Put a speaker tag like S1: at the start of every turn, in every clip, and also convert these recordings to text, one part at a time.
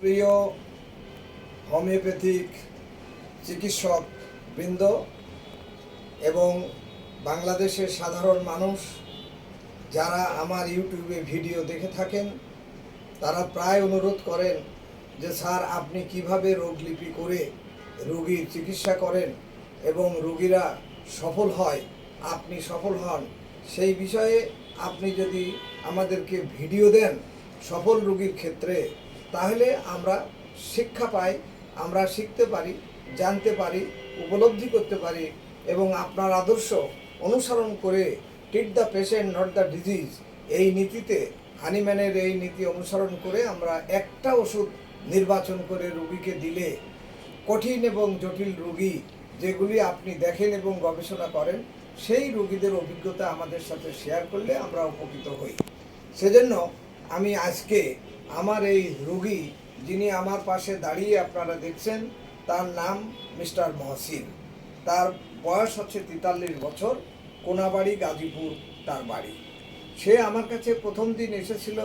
S1: প্রিয় হোমিওপ্যাথিক চিকিৎসক বৃন্দ এবং বাংলাদেশের সাধারণ মানুষ, যারা আমার ইউটিউবে ভিডিও দেখে থাকেন, তারা প্রায় অনুরোধ করেন যে, স্যার, আপনি কীভাবে রোগলিপি করে রোগীর চিকিৎসা করেন এবং রোগীরা সফল হয়, আপনি সফল হন? সেই বিষয়ে আপনি যদি আমাদেরকে ভিডিও দেন সফল রোগীর ক্ষেত্রে তাহলে আমরা শিক্ষা পাই, আমরা শিখতে পারি, জানতে পারি, উপলব্ধি করতে পারি এবং আপনার আদর্শ অনুসরণ করে treat the patient not the disease এই নীতিতে, হানিম্যানের এই নীতি অনুসরণ করে আমরা একটা ওষুধ নির্বাচন করে রুগীকে দিলে কঠিন এবং জটিল রুগী যেগুলি আপনি দেখেন এবং গবেষণা করেন, সেই রুগীদের অভিজ্ঞতা আমাদের সাথে শেয়ার করলে আমরা উপকৃত হই। সেজন্য আমি আজকে আমার এই রোগী যিনি আমার পাশে দাঁড়িয়ে আপনারা দেখছেন, তার নাম মিস্টার মহসিন। তার বয়স হচ্ছে তেতাল্লিশ বছর, কোনাবাড়ি গাজীপুর, তার বাড়ি। সে আমার কাছে প্রথম দিন এসেছিল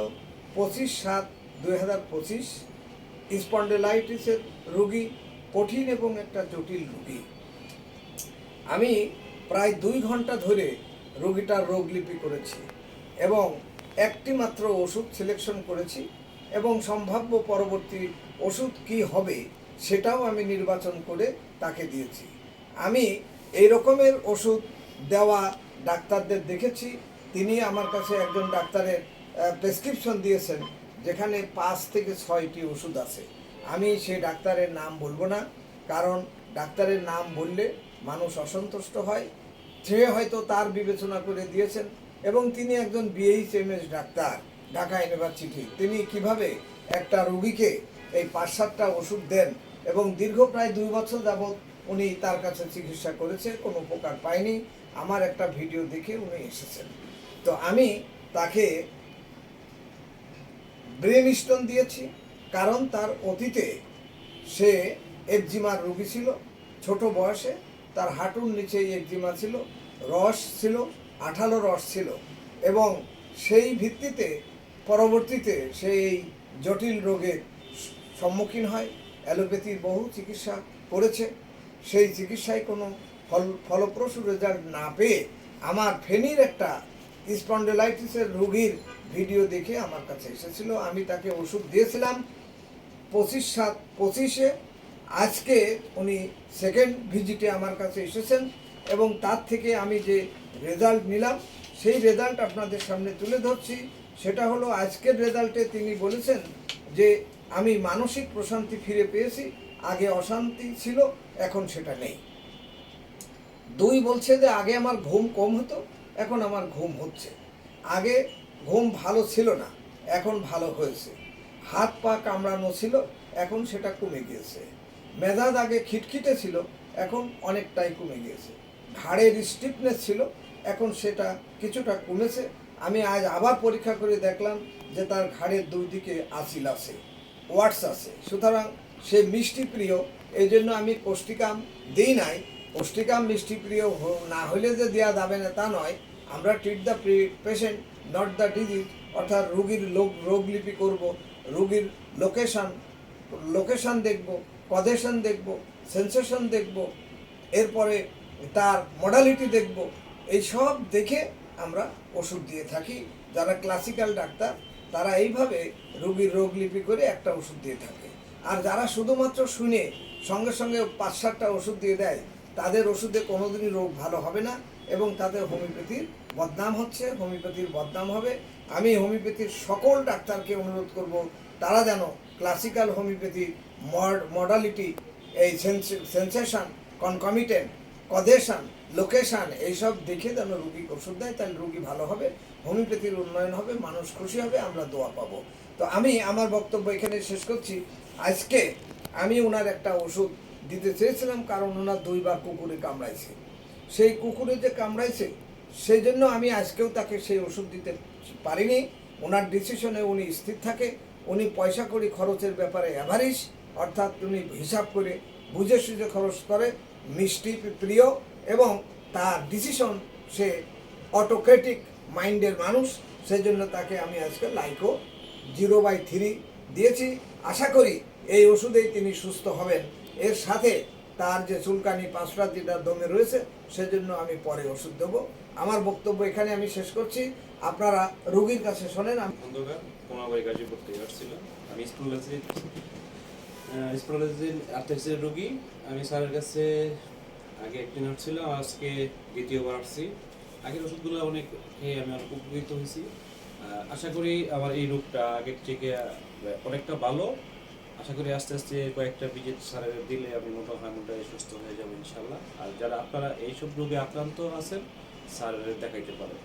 S1: পঁচিশ সাত দুই হাজার পঁচিশ। স্পন্ডেলাইটিসের রোগী, কঠিন এবং একটা জটিল রোগী। আমি প্রায় দুই ঘণ্টা ধরে রোগীটার রোগলিপি করেছি এবং একটি মাত্র ওষুধ সিলেকশন করেছি এবং সম্ভাব্য পরবর্তী ওষুধ কি হবে সেটাও আমি নির্বাচন করে তাকে দিয়েছি। আমি এই রকমের ওষুধ দেওয়া ডাক্তারদের দেখেছি। তিনি আমার কাছে একজন ডাক্তারের প্রেসক্রিপশন দিয়েছেন, যেখানে পাঁচ থেকে ছয়টি ওষুধ আছে। আমি সেই ডাক্তারের নাম বলব না, কারণ ডাক্তারের নাম বললে মানুষ অসন্তুষ্ট হয়। সে হয়তো তার বিবেচনা করে দিয়েছেন এবং তিনি একজন বিএইচএমএস ডাক্তার, ঢাকা ইউনিভার্সিটি তিনি কীভাবে একটা রোগীকে এই পাঁচ সাতটা ওষুধ দেন এবং দীর্ঘ প্রায় দুই বছর যাবৎ উনি তার কাছে চিকিৎসা করেছে, কোনো উপকার পায়নি। আমার একটা ভিডিও দেখে উনি এসেছেন। তো আমি তাকে ব্রেন স্টোন দিয়েছি, কারণ তার অতীতে সে একজিমার রোগী ছিল, ছোট বয়সে তার হাঁটুর নিচে একজিমা ছিল, রস ছিল আঠালো রস ছিল এবং সেই ভিত্তিতে পরবর্তীতে সেই জটিল রোগের সম্মুখীন হয়। অ্যালোপ্যাথির বহু চিকিৎসা করেছে। সেই চিকিৎসায় কোনো ফল, ফলপ্রসূ রেজাল্ট না পেয়ে আমার ফেনীর একটা স্পন্ডেলাইটিসের রোগীর ভিডিও দেখে আমার কাছে এসেছিল। আমি তাকে ওষুধ দিয়েছিলাম পঁচিশ সাত, পঁচিশে। আজকে উনি সেকেন্ড ভিজিটে আমার কাছে এসেছেন। এবং তার থেকে আমি যে রেজাল্ট নিলাম, সেই রেজাল্ট আপনাদের সামনে তুলে ধরছি। সেটা হলো আজকের রেজাল্টে তিনি বলেছেন যে, আমি মানসিক প্রশান্তি ফিরে পেয়েছি, আগে অশান্তি ছিল, এখন সেটা নেই। দুই বলছে যে, আগে আমার ঘুম কম হতো, এখন আমার ঘুম হচ্ছে। আগে ঘুম ভালো ছিল না, এখন ভালো হয়েছে। হাত পা কামড়ানো ছিল, এখন সেটা কমে গিয়েছে। মেজাজ আগে খিটখিটে ছিল, এখন অনেকটাই কমে গিয়েছে। ঘাড়ের স্টিফনেস ছিল, এখন সেটা কিছুটা কমেছে। আমি আজ আবার পরীক্ষা করে দেখলাম যে তার ঘাড়ের দুই দিকে আসিল আছে ওয়ার্ডস আছে। সুতরাং সে মিষ্টি প্রিয় এই জন্য আমি কোষ্টিকাম দিই নাই। কোষ্টিকাম মিষ্টি প্রিয় না হলে যে দেওয়া যাবে না তা নয়। আমরা treat the patient not the disease অর্থাৎ রোগীর লোক রোগলিপি করব, রোগীর লোকেশন লোকেশন দেখব কজেশন দেখব সেন্সেশন দেখব। এরপরে তার মডালিটি দেখব। এই সব দেখে আমরা ওষুধ দিয়ে থাকি। যারা ক্লাসিক্যাল ডাক্তার, তারা এইভাবে রোগীর রোগলিপি করে একটা ওষুধ দিয়ে থাকে। আর যারা শুধুমাত্র শুনে সঙ্গে সঙ্গে পাঁচ সাতটা ওষুধ দিয়ে দেয়, তাদের ওষুধে কোনোদিনই রোগ ভালো হবে না এবং তাদের হোমিওপ্যাথির বদনাম হচ্ছে, হোমিওপ্যাথির বদনাম হবে। আমি হোমিওপ্যাথির সকল ডাক্তারকে অনুরোধ করব, তারা যেন ক্লাসিক্যাল হোমিওপ্যাথি মডালিটি এই সেন্সেশন কনকমিটেন্ট কজেশন লোকেশন, এইসব দেখে যেন রুগী ওষুধ দেয়, তাহলে রুগী ভালো হবে, হোমিওপ্যাথির উন্নয়ন হবে, মানুষ খুশি হবে, আমরা দোয়া পাবো। তো আমি আমার বক্তব্য এখানে শেষ করছি। আজকে আমি ওনার একটা ওষুধ দিতে চেয়েছিলাম, কারণ ওনার দুইবার কুকুরে কামড়াইছে। সেই কুকুরে যে কামড়াইছে সেই জন্য আমি আজকেও তাকে সেই ওষুধ দিতে পারিনি। ওনার ডিসিশনে উনি স্থির থাকে, উনি পয়সা করি খরচের ব্যাপারে অ্যাভারেজ অর্থাৎ উনি হিসাব করে বুঝে সুঝে খরচ করে। মিষ্টি, প্রিয় এবং তার ডিসিশন সে অটোক্রেটিক মাইন্ডের মানুষ সেই জন্য তাকে আমি আজকে লাইকো জিরো বাই থ্রি দিয়েছি। আশা করি এই ওষুধেই তিনি সুস্থ হবেন। এর সাথে তার যে চুলকানি পাঁচটা যেটা দমে রয়েছে, সেজন্য আমি পরে ওষুধ দেবো। আমার বক্তব্য এখানে আমি শেষ করছি। আপনারা রোগীর কাছে শোনেন, আমি
S2: অন্ধকার কোমাবাড়ি গাজীপুর থেকে আসছিল আমি স্কুল কলেজে স্কুল কলেজে আর্থিক্সের রোগী। আমি স্যারের কাছে আগে একদিন আসছিলাম আজকে দ্বিতীয়বার আসছি। আগের ওষুধগুলো অনেক খেয়ে আমি অনেক উপকৃত হয়েছি। আশা করি আমার এই রোগটা আগের থেকে অনেকটা ভালো। আশা করি আস্তে আস্তে কয়েকটা ভিজিট স্যারের দিলে আমি মোটা হয় মোটাই সুস্থ হয়ে যাব ইনশাল্লাহ আর যারা আপনারা এইসব রোগে আক্রান্ত আছেন স্যারের দেখাইতে পারেন।